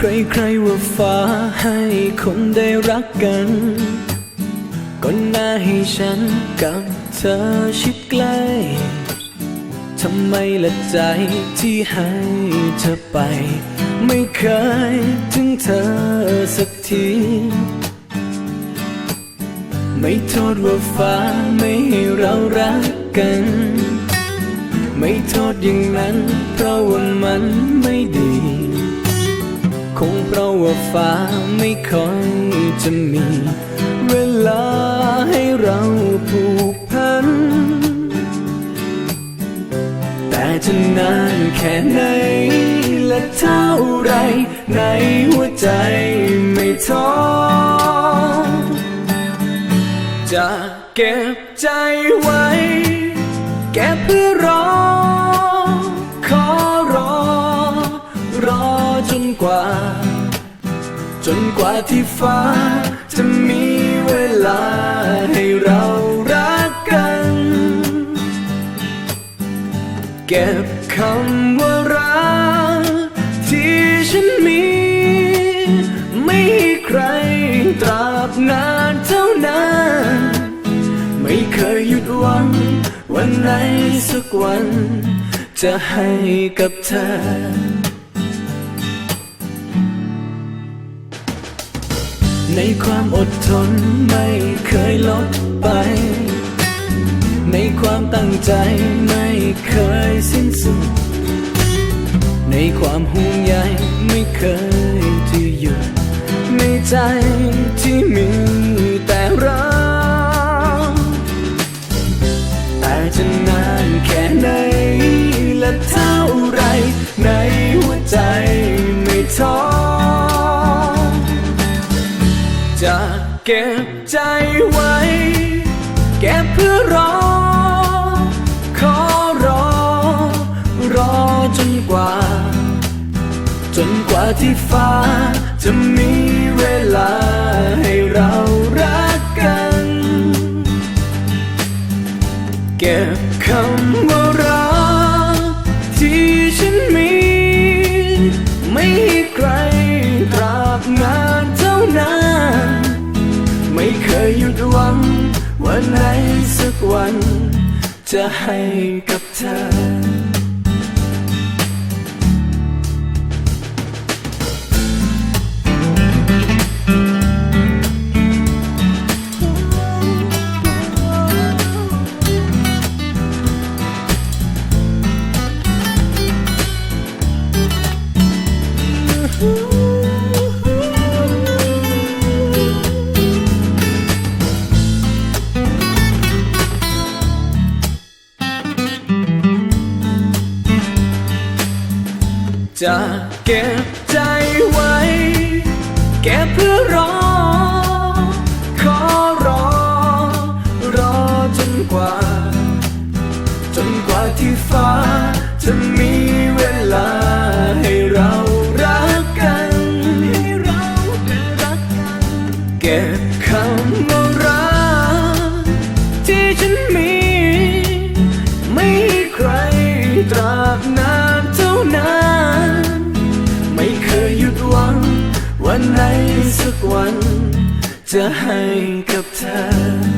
ใครๆว่าฟ้าให้คนได้รักกัน ก็น่าให้ฉันกับเธอชิดใกล้ทำไมละใจที่ให้เธอไป ไม่เคยถึงเธอสักที ไม่โทษว่าฟ้าไม่ให้เรารักกัน ไม่โทษอย่างนั้นเพราะว่ามันไม่ดี ราะว่าฟ้าไม่ค่อยจะมี เวลาให้เราผูกพัน แต่จะนานแค่ไหน และเท่าไร ในหัวใจไม่ท้อจะเก็บใจไว้ แก็บเพื่อรอ ขอรอ รอจนกว่า จนกว่าที่ฟ้า จะมีเวลาให้เรารักกัน เก็บคำว่ารักที่ฉันมี ไม่ให้ใครตราบนานเท่านานไม่เคยหยุดหวัง วันไหนสักวัน จะให้กับเธอ ในความอดทนไม่เคยลดไป ในความตั้งใจไม่เคยสิ้นสุด ในความห่วงใยไม่เคยที่หยุดในใจที่มี จะเก็บใจไว้ เก็บเพื่อรอ ขอรอ รอจนกว่า จนกว่าที่ฟ้าจะมีเวลา เคยหยุดหวังวันไหนสักวัน จะให้กับเธอ จะเก็บใจไว้ เก็บเพื่อรอ วันจะให้กับเธอ